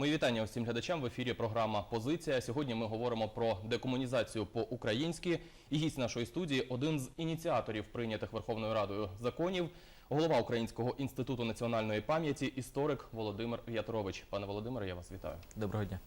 Мої вітання усім глядачам в ефірі. Програма Позиція. Сьогодні ми говоримо про декомунізацію по-українськи. І гість нашої студії один з ініціаторів прийнятих Верховною Радою законів, голова Українського інституту національної пам'яті, історик Володимир В'ятрович. Пане Володимире, я вас вітаю. Доброго дня.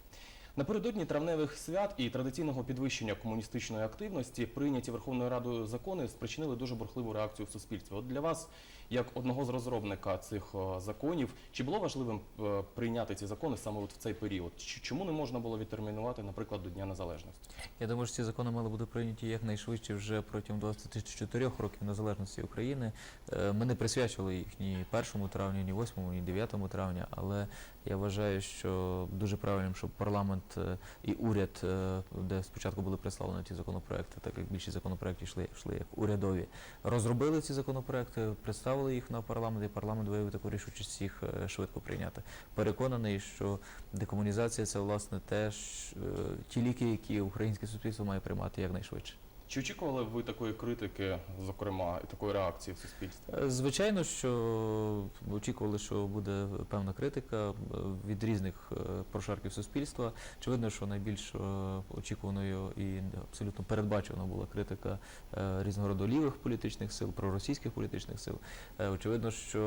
Напередодні травневих свят і традиційного підвищення комуністичної активності прийняті Верховною Радою закони спричинили дуже бурхливу реакцію в суспільстві. От для вас, як одного з розробника цих е, законів, чи було важливим е, прийняти ці закони саме от в цей період? Чому не можна було відтермінувати, наприклад, до Дня Незалежності? Я думаю, що ці закони мали бути прийняті якнайшвидше вже протягом 24 років незалежності України. Е, Ми не присвячували їх ні 1 травня, ні 8, ні 9 травня, але я вважаю, що дуже правильним, щоб парламент е, і уряд, е, де спочатку були приславлені ті законопроекти, так як більшість законопроектів йшли, йшли як урядові, розробили ці законопроекти, представили їх на парламент, і парламент виявив таку рішучість їх е, швидко прийняти. Переконаний, що декомунізація це власне теж ті ліки, які українське суспільство має приймати якнайшвидше. Чи очікували ви такої критики, зокрема, і такої реакції в суспільстві? Е, Звичайно, що очікували, що буде певна критика е, від різних е, прошарків суспільства. Очевидно, що найбільш очікуваною і абсолютно передбаченою була критика різного роду лівих політичних сил, проросійських політичних сил. Очевидно, що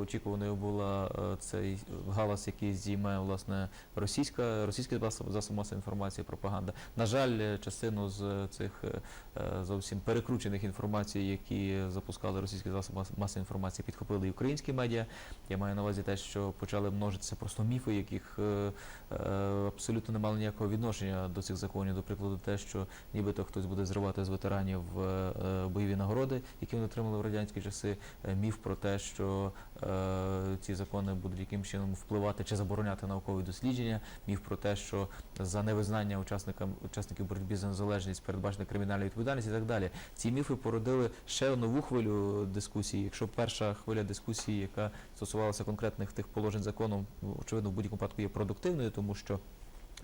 очікуваною була цей галас, який здіймає власне російська російський засоб, засоб масової інформації, пропаганда. На жаль, частину з цих зовсім перекручених інформацій, які запускали російські засоби мас- масової інформації, підхопили і українські медіа. Я маю на увазі те, що почали множитися просто міфи, яких е, е, абсолютно не мали ніякого відношення до цих законів. До прикладу, те, що нібито хтось буде зривати з ветеранів е, е, бойові нагороди, які вони отримали в радянські часи. Е, Міф про те, що е, ці закони будуть яким чином впливати чи забороняти наукові дослідження. Міф про те, що за невизнання учасникам учасників боротьби за незалежність передбачена кримінальна відповідальність і так далі. Ці міфи породили ще нову хвилю дискусії. Якщо перша хвиля дискусії, яка стосувалася конкретних тих положень закону, очевидно, в будь-якому випадку є продуктивною, тому що.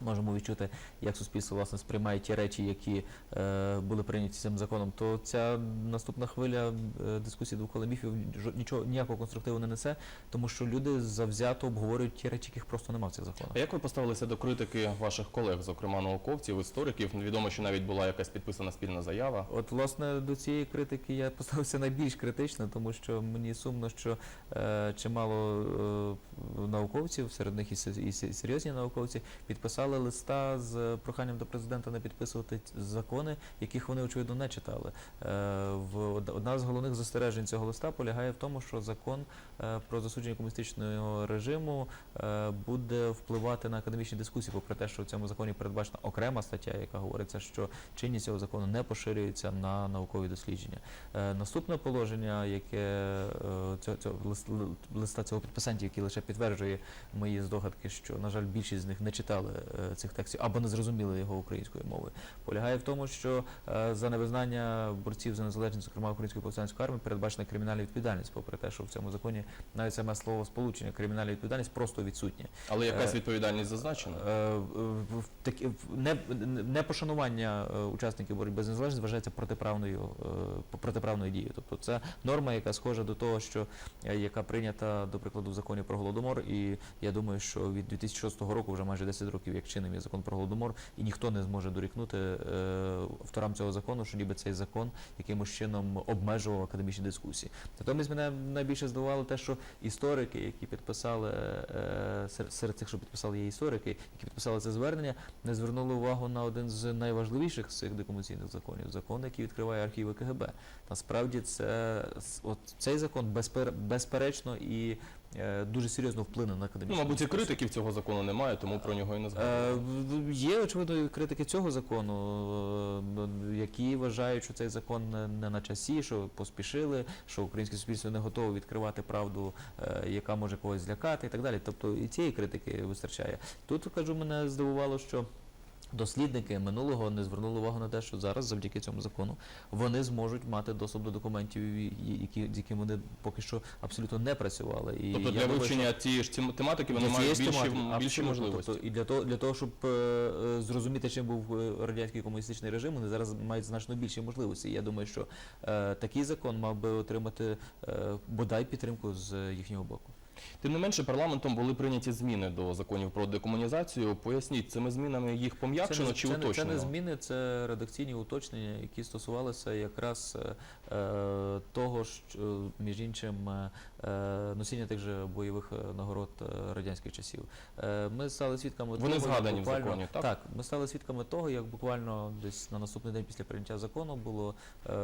Можемо відчути, як суспільство власне сприймає ті речі, які е, були прийняті цим законом. То ця наступна хвиля е, дискусії довкола міфів нічого ніякого конструктиву не несе, тому що люди завзято обговорюють ті речі, яких просто немає в цих законах. А як ви поставилися до критики ваших колег, зокрема науковців, істориків? Відомо, що навіть була якась підписана спільна заява. От, власне, до цієї критики я поставився найбільш критично, тому що мені сумно, що е, чимало е, науковців, серед них і, се- і серйозні науковці, підписали листа з проханням до президента не підписувати закони, яких вони очевидно не читали. Е, одна з головних застережень цього листа полягає в тому, що закон е, про засудження комуністичного режиму е, буде впливати на академічні дискусії, попри те, що в цьому законі передбачена окрема стаття, яка говориться, що чинність цього закону не поширюється на наукові дослідження. Наступне положення, яке цього, цього листа цього підписантів, який лише підтверджує мої здогадки, що на жаль більшість з них не читали цих текстів або не зрозуміли його українською мовою, полягає в тому, що е, за невизнання борців за незалежність, зокрема української повстанської армії, передбачена кримінальна відповідальність, попри те, що в цьому законі навіть саме слово сполучення кримінальна відповідальність просто відсутнє. Але якась Е, відповідальність зазначена? Е, не, не пошанування е, учасників боротьби з незалежністю вважається протиправною, е, протиправною дією. Тобто це норма, яка схожа до того, що е, яка прийнята, до прикладу, в законі про голодомор. І я думаю, що від 2006 року вже майже 10 років, як чином є закон про голодомор, і ніхто не зможе дорікнути е, авторам цього закону, що ніби цей закон якимось чином обмежував академічні дискусії. Натомість мене найбільше здивувало те, що історики, які підписали е, серед цих, що підписали, є історики, які підписали це звернення, не звернули увагу на один з найважливіших цих декомунізаційних законів закон, який відкриває архіви КГБ. Насправді це от цей закон безперечно і е, дуже серйозно вплине на Ну, академічну мабуть, і критиків цього закону немає, тому про нього і не Е, згадують. Є очевидно критики цього закону, е, які вважають, що цей закон не- не на часі, що поспішили, що українське суспільство не готове відкривати правду, е, яка може когось злякати і так далі. Тобто і цієї критики вистачає. Тут кажу, мене здивувало, що. Дослідники минулого не звернули увагу на те, що зараз, завдяки цьому закону, вони зможуть мати доступ до документів, які, з якими вони поки що абсолютно не працювали. І Тобто я для думаю, вивчення тієї ж тематики вони мають більші, тематики, більші можливості. Тобто, і для того, для того, щоб е, е, зрозуміти, чим був е, радянський комуністичний режим, вони зараз мають значно більші можливості. Я думаю, що е, такий закон мав би отримати е, бодай підтримку з їхнього боку. Тим не менше, парламентом були прийняті зміни до законів про декомунізацію. Поясніть, цими змінами їх пом'якшено чи це, не- уточнено? Це не зміни, це редакційні уточнення, які стосувалися якраз е, е, того, що між іншим е, носіння тих же бойових е, нагород е, радянських часів. Ми стали свідками Вони того, згадані в буквально- законі, так? Так, ми стали свідками того, як буквально десь на наступний день після прийняття закону було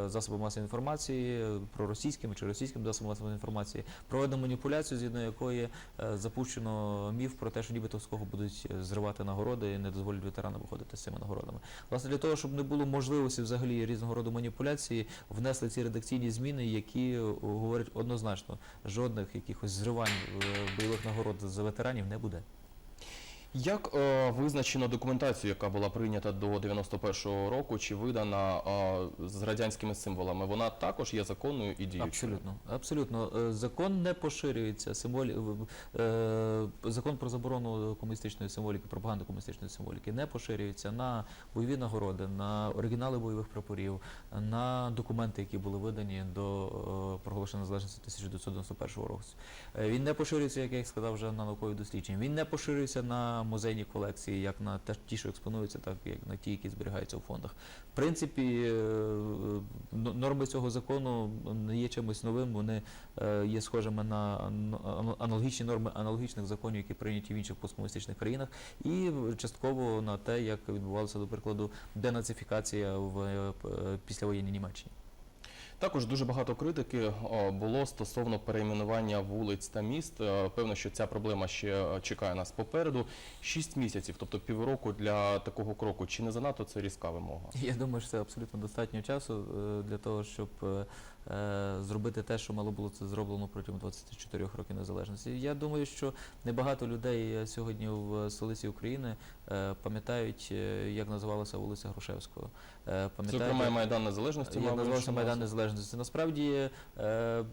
засобами масової інформації, е, проросійськими чи російськими засобами масової інформації, проведено маніпуляцію, згідно якої запущено міф про те, що нібито з кого будуть зривати нагороди і не дозволять ветеранам виходити з цими нагородами. Власне, для того, щоб не було можливості взагалі різного роду маніпуляції, внесли ці редакційні зміни, які е, говорять однозначно, жодних якихось зривань е, бойових нагород за ветеранів не буде. Як е, визначено документацію, яка була прийнята до 91-го року, чи видана е, з радянськими символами? Вона також є законною і діючою? Абсолютно, абсолютно. Е, Закон не поширюється. Символі... е, Закон про заборону комуністичної символіки, пропаганди комуністичної символіки не поширюється на бойові нагороди, на оригінали бойових прапорів, на документи, які були видані до е, проголошення незалежності 1991 року. Е, Він не поширюється, як я сказав, вже на наукові дослідження. Він не поширюється на музейні колекції, як на ті, що експонуються, так як на ті, які зберігаються у фондах. В принципі, е, норми цього закону не є чимось новим, вони е, є схожими на аналогічні норми аналогічних законів, які прийняті в інших посткомуністичних країнах, і частково на те, як відбувалася, до прикладу, денацифікація в е, післявоєнній Німеччині. Також дуже багато критики було стосовно перейменування вулиць та міст. Е, Певно, що ця проблема ще е, чекає нас попереду. Шість місяців, тобто півроку для такого кроку. Чи не занадто це різка вимога? Я думаю, що це абсолютно достатньо часу е, для того, щоб е, е, зробити те, що мало було це зроблено протягом 24 років незалежності. Я думаю, що небагато людей е, сьогодні в столиці України е, пам'ятають, е, як називалася вулиця Грушевського. Е, Зокрема, Майдан Незалежності як називався Майдан. Незалежності. Насправді е,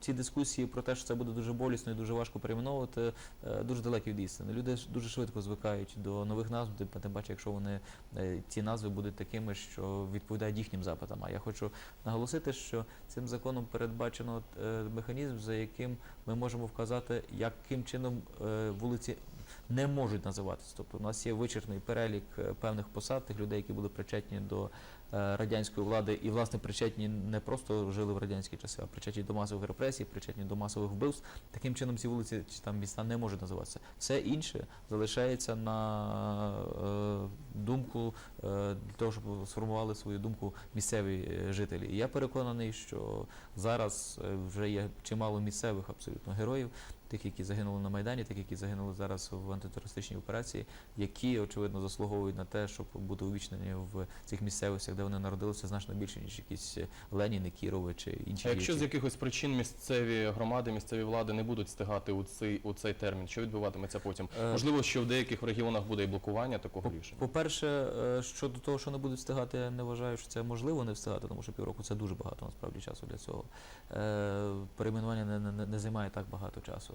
ці дискусії про те, що це буде дуже болісно і дуже важко перейменовувати, е, дуже далекі від істини. Люди дуже швидко звикають до нових назв, тим паче, якщо вони е, ці назви будуть такими, що відповідають їхнім запитам. А я хочу наголосити, що цим законом передбачено е, механізм, за яким ми можемо вказати, яким чином е, вулиці. Не можуть називатися. Тобто у нас є вичерпний перелік е, певних посад тих людей, які були причетні до е, радянської влади, і власне причетні не просто жили в радянські часи, а причетні до масових репресій, причетні до масових вбивств. Таким чином ці вулиці чи там міста не можуть називатися. Все інше залишається на е, думку для того, щоб сформували свою думку місцеві жителі. І я переконаний, що зараз вже є чимало місцевих абсолютно героїв, тих, які загинули на Майдані, тих, які загинули зараз в антитерористичній операції, які очевидно заслуговують на те, щоб бути увічнені в цих місцевостях, де вони народилися, значно більше ніж якісь Леніни, Кірови чи інші. А якщо з якихось причин місцеві громади, місцеві влади не будуть встигати у цей у цей термін, що відбуватиметься потім? Е, Можливо, що в деяких регіонах буде і блокування такого По- рішення. По-перше, е, щодо того, що не будуть встигати, я не вважаю, що це можливо не встигати, тому що півроку це дуже багато насправді часу для цього. Е, Перейменування не, не, не займає так багато часу.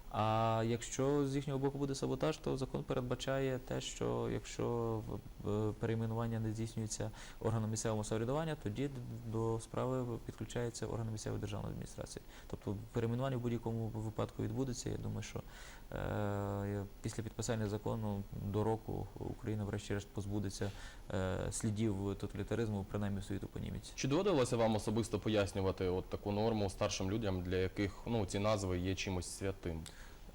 А якщо з їхнього боку буде саботаж, то закон передбачає те, що якщо перейменування не здійснюється органом місцевого самоврядування, тоді до справи підключається орган місцевої державної адміністрації. Тобто перейменування в будь-якому випадку відбудеться. Я думаю, що е, після підписання закону до року Україна врешті-решт позбудеться е, слідів тоталітаризму, принаймні в своїй топоніміці. Чи доводилося вам особисто пояснювати от таку норму старшим людям, для яких ну ці назви є чимось святим?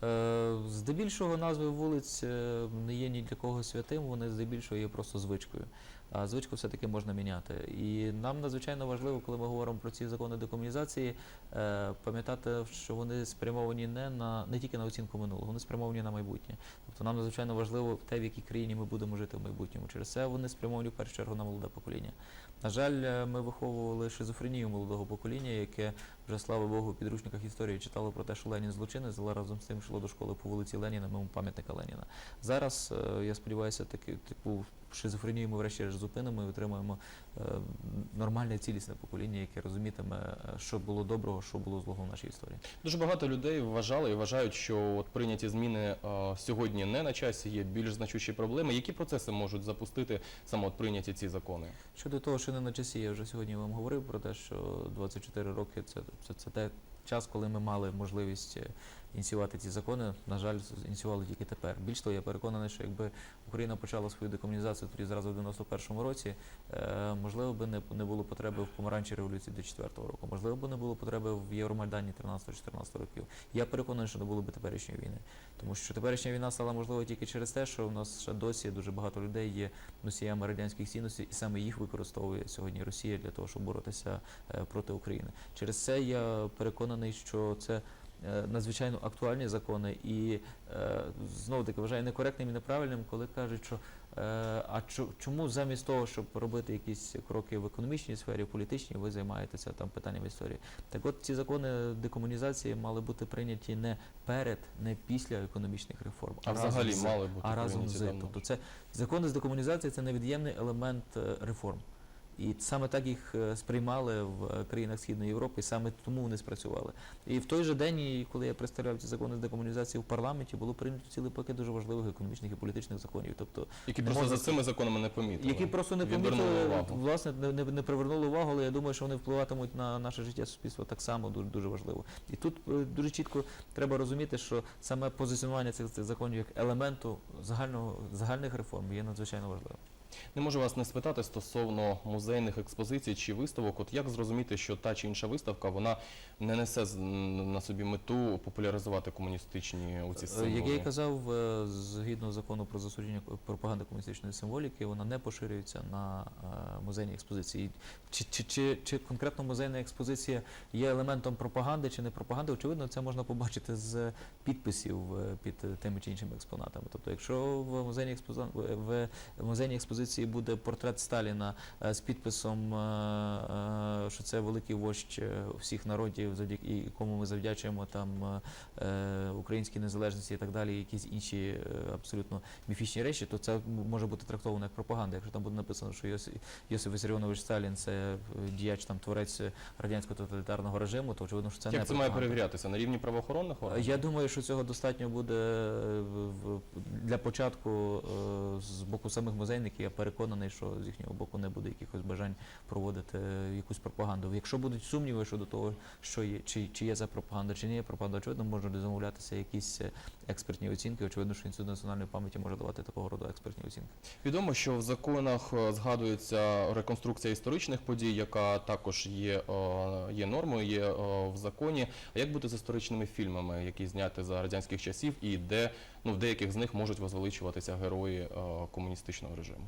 Е, Здебільшого назви вулиць е, не є ні для кого святим, вони здебільшого є просто звичкою. А звичку все-таки можна міняти. І нам надзвичайно важливо, коли ми говоримо про ці закони декомунізації, е, пам'ятати, що вони спрямовані не на не тільки на оцінку минулого, вони спрямовані на майбутнє. Тобто нам надзвичайно важливо те, в якій країні ми будемо жити в майбутньому. Через це вони спрямовані в першу чергу на молоде покоління. На жаль, е, ми виховували шизофренію молодого покоління, яке вже слава Богу, в підручниках історії читало про те, що Ленін злочинець, але разом з тим йшло до школи по вулиці Леніна, мимо пам'ятника Леніна. Зараз е, я сподіваюся, таки таку шизофренію ми врешті-решт зупинимо і отримаємо е, нормальне цілісне покоління, яке розумітиме, е, що було доброго, що було злого в нашій історії. Дуже багато людей вважали і вважають, що от прийняті зміни е, сьогодні не на часі, є більш значущі проблеми. Які процеси можуть запустити саме от прийняті ці закони? Щодо того, що не на часі, я вже сьогодні вам говорив про те, що 24 роки це, це, це те час, коли ми мали можливість е, ініціювати ці закони, на жаль, ініціювали тільки тепер. Більш того, я переконаний, що якби Україна почала свою декомунізацію тоді зразу в 91-му році, е, можливо би не, було потреби в помаранчій революції до 4-го року, можливо би не було потреби в Євромайдані 13-14 років. Я переконаний, що не було би теперішньої війни. Тому що теперішня війна стала можлива тільки через те, що в нас ще досі дуже багато людей є носіями радянських цінностей, і саме їх використовує сьогодні Росія для того, щоб боротися е, проти України. Через це я переконаний, що це. е, Надзвичайно актуальні закони, і е, знову таки вважаю некоректним і неправильним, коли кажуть, що е, а чо- чому замість того, щоб робити якісь кроки в економічній сфері, в політичній, ви займаєтеся там питаннями історії. Так от ці закони декомунізації мали бути прийняті не перед, не після економічних реформ, А взагалі з- мали бути а разом з. Тобто це закони з декомунізації це невід'ємний елемент реформ. І саме так їх е, сприймали в е, країнах Східної Європи, і саме тому вони спрацювали. І в той же день, коли я представляв ці закони з декомунізації в парламенті, було прийнято цілий пакет дуже важливих економічних і політичних законів. Тобто Які просто можна за цими законами не помітили. які просто не помітили, увагу. власне, не, не, не привернули увагу, але я думаю, що вони впливатимуть на наше життя суспільства так само дуже, дуже важливо. І тут е, дуже чітко треба розуміти, що саме позиціонування цих, цих законів як елементу загального загальних реформ є надзвичайно важливим. Не можу вас не спитати стосовно музейних експозицій чи виставок. От як зрозуміти, що та чи інша виставка вона не несе на собі мету популяризувати комуністичні оці Е, символи? Як я і казав, е, згідно закону про засудження пропаганди комуністичної символіки, вона не поширюється на е, музейні експозиції. Чи, чи, чи, чи конкретно музейна експозиція є елементом пропаганди чи не пропаганди? Очевидно, це можна побачити з підписів під тими чи іншими експонатами. Тобто, якщо в музейній експоза... в музейній експозиції буде портрет Сталіна е, з підписом, е, е, що це великий вождь всіх народів, завдяки якому ми завдячуємо там українській незалежності і так далі, якісь інші абсолютно міфічні речі, то це може бути трактовано як пропаганда. Якщо там буде написано, що Йосиф, Вісаріонович Сталін це діяч там творець радянського тоталітарного режиму, то очевидно, що це не Як це має перевірятися? На рівні правоохоронних органів? Я думаю, що цього достатньо буде для початку з боку самих музейників. Я переконаний, що з їхнього боку не буде якихось бажань проводити е, якусь пропаганду. Якщо будуть сумніви щодо того, що є, чи, чи є це пропаганда, чи не є пропаганда, очевидно, можуть замовлятися якісь е, експертні оцінки. Очевидно, що інститут національної пам'яті може давати такого роду експертні оцінки. Відомо, що в законах е, згадується реконструкція історичних подій, яка також є, є нормою, є в законі. А як бути з історичними фільмами, які зняті за радянських часів, і де ну в деяких з них можуть возвеличуватися герої е, комуністичного режиму?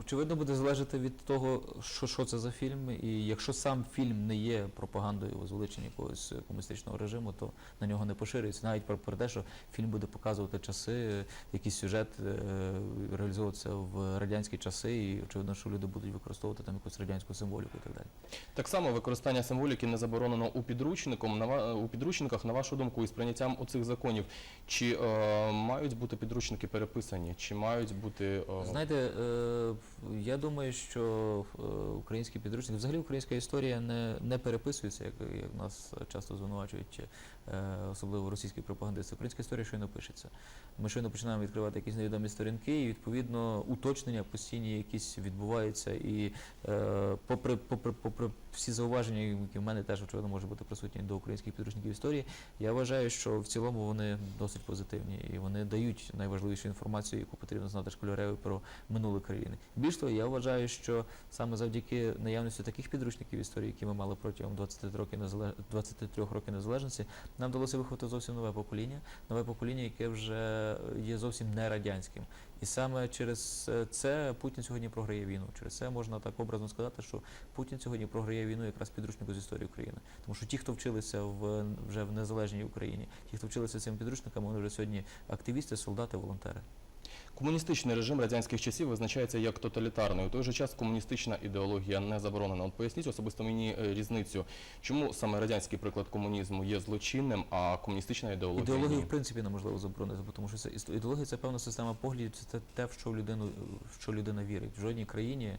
Очевидно, буде залежати від того, що, що це за фільм, і якщо сам фільм не є пропагандою возвеличення якогось комуністичного режиму, то на нього не поширюється. Навіть про, про те, що фільм буде показувати часи, якийсь сюжет е, реалізовуватися в радянські часи, і очевидно, що люди будуть використовувати там якусь радянську символіку і так далі. Так само використання символіки не заборонено у підручником. На у підручниках, на вашу думку, із прийняттям оцих законів, чи е, мають бути підручники переписані, чи мають бути е, Знаєте, е, я думаю, що е, українські підручники, взагалі українська історія не, не переписується, як, як нас часто звинувачують, е, особливо російські пропагандисти. Українська історія щойно пишеться. Ми щойно починаємо відкривати якісь невідомі сторінки, і відповідно уточнення постійні якісь відбуваються. І е, попри, попри, попри всі зауваження, які в мене теж очевидно може бути присутні до українських підручників історії, я вважаю, що в цілому вони досить позитивні і вони дають найважливішу інформацію, яку потрібно знати школяреві про минуле країни. Більш того, я вважаю, що саме завдяки наявності таких підручників історії, які ми мали протягом 23 років незалеж... 23 років незалежності, нам вдалося виховати зовсім нове покоління, нове покоління, яке вже є зовсім не радянським. І саме через е, це Путін сьогодні програє війну. Через це можна так образно сказати, що Путін сьогодні програє війну якраз підручнику з історії України. Тому що ті, хто вчилися в вже в незалежній Україні, ті, хто вчилися цим підручникам, вони вже сьогодні активісти, солдати, волонтери. Комуністичний режим радянських часів визначається як тоталітарний. У той же час комуністична ідеологія не заборонена. От поясніть особисто мені е, різницю, чому саме радянський приклад комунізму є злочинним, а комуністична ідеологія Ідеологію, в принципі, неможливо заборонити, бо тому що це ідеологія це певна система поглядів, це те, в що людину, в що людина вірить. В жодній країні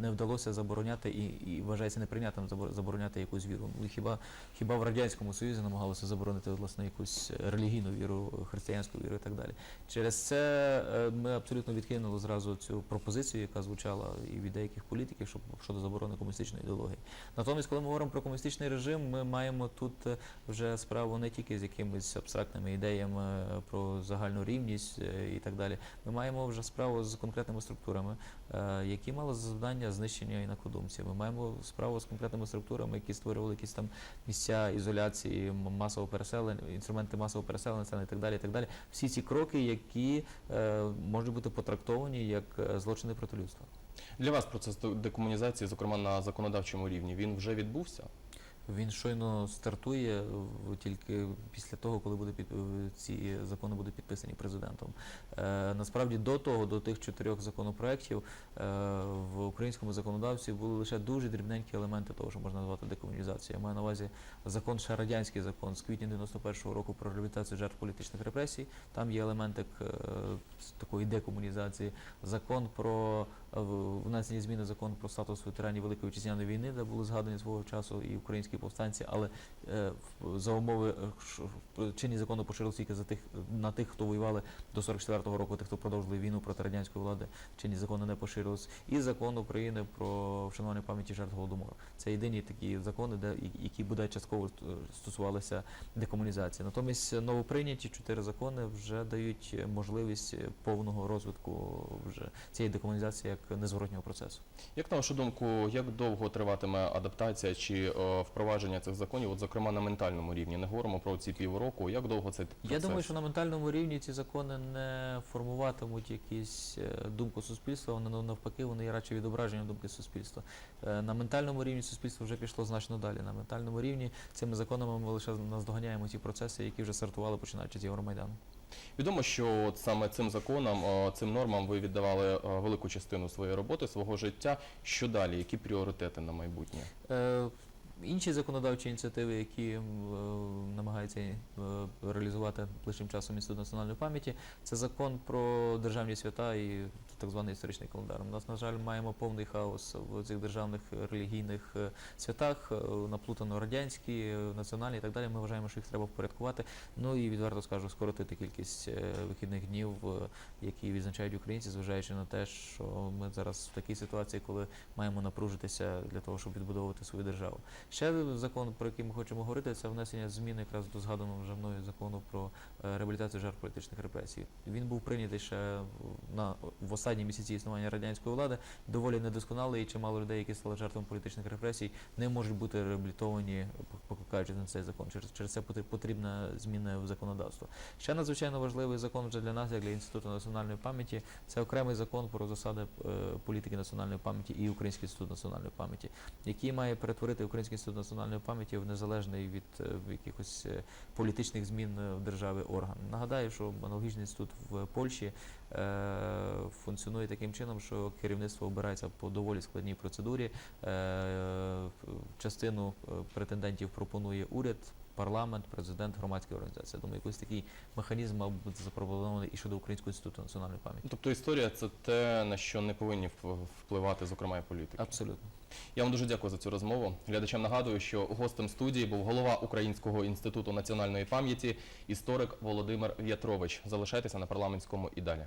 не вдалося забороняти і, і вважається неприйнятним забор- забороняти якусь віру. Ну, Хіба хіба в радянському союзі намагалися заборонити власне якусь релігійну віру, християнську віру і так далі. Через це е, ми абсолютно відкинули зразу цю пропозицію, яка звучала і від деяких політиків щоб, щодо заборони комуністичної ідеології. Натомість, коли ми говоримо про комуністичний режим, ми маємо тут е, вже справу не тільки з якимись абстрактними ідеями е, про загальну рівність е, і так далі. Ми маємо вже справу з конкретними структурами, е, які мали за завдання знищення інакодумців. Ми маємо справу з конкретними структурами, які створювали якісь там місця ізоляції, масового переселення, інструменти масового переселення і так далі. І так далі. Всі ці кроки, які е, можуть бути потрактовані як е, злочини проти людства. Для вас процес декомунізації, зокрема на законодавчому рівні, він вже відбувся? Він щойно стартує тільки після того, коли буде під, ці закони будуть підписані президентом. Е, насправді до того, до тих чотирьох законопроєктів е, в українському законодавстві були лише дуже дрібненькі елементи того, що можна назвати декомунізацією. Я маю на увазі закон, ще радянський закон з квітня 91-го року про реабілітацію жертв політичних репресій. Там є елементик е, такої декомунізації. Закон про в- внесення зміни закон про статус ветеранів Великої Вітчизняної війни, де були згадані свого часу і українські повстанці, але е, в- за умови е, в- чинні закону поширилися тільки за тих на тих, хто воювали до 44-го року, тих, хто продовжували війну проти радянської влади, чинні закони не поширились. І закон України про вшанування пам'яті жертв голодомору. Це єдині такі закони, де які буде частково е, стосувалися декомунізації. Натомість новоприйняті чотири закони вже дають можливість повного розвитку вже цієї декомунізації як незворотнього процесу. Як на вашу думку, як довго триватиме адаптація чи е, впровадження цих законів, от зокрема на ментальному рівні? Не говоримо про ці півроку. Як довго цей процес? Я думаю, що на ментальному рівні ці закони не формуватимуть якісь е, думку суспільства, вони ну, навпаки, вони є радше відображенням думки суспільства. Е, На ментальному рівні суспільство вже пішло значно далі. На ментальному рівні цими законами ми лише наздоганяємо ті процеси, які вже стартували починаючи з Євромайдану. Відомо, що от саме цим законам, е, цим нормам ви віддавали е, велику частину своєї роботи, свого життя. Що далі? Які пріоритети на майбутнє? Е, Інші законодавчі ініціативи, які е, намагається е, реалізувати ближчим часом Інститут національної пам'яті, це закон про державні свята і так званий історичний календар. У нас, на жаль, маємо повний хаос в цих державних е, релігійних е, святах, наплутано радянські, національні і так далі. Ми вважаємо, що їх треба впорядкувати. Ну і відверто скажу, скоротити кількість вихідних днів, які відзначають українці, зважаючи на те, що ми зараз в такій ситуації, коли маємо напружитися для того, щоб відбудовувати свою державу. Ще закон, про який ми хочемо говорити, це внесення змін якраз до згаданого вже мною закону про е, реабілітацію жертв політичних репресій. Він був прийнятий ще на в останні місяці існування радянської влади. Доволі недосконалий, і чимало людей, які стали жертвами політичних репресій, не можуть бути реабілітовані, покликаючи на цей закон. Через через це потр- потрібна зміна в законодавство. Ще надзвичайно важливий закон вже для нас, як для інституту національної пам'яті. Це окремий закон про засади е, політики національної пам'яті і Український інститут національної пам'яті, який має перетворити Український інститут національної пам'яті в незалежний від е, якихось політичних змін е, в державі орган. Нагадаю, що аналогічний інститут в Польщі е, функціонує таким чином, що керівництво обирається по доволі складній процедурі. Е, частину претендентів пропонує уряд. Парламент, президент, громадські організації. Думаю, якийсь такий механізм мав бути запропонований і щодо Українського інституту національної пам'яті. Тобто історія це те, на що не повинні впливати, зокрема, і політики. Абсолютно. Я вам дуже дякую за цю розмову. Глядачам нагадую, що гостем студії був голова Українського інституту національної пам'яті, історик Володимир В'ятрович. Залишайтеся на парламентському і далі.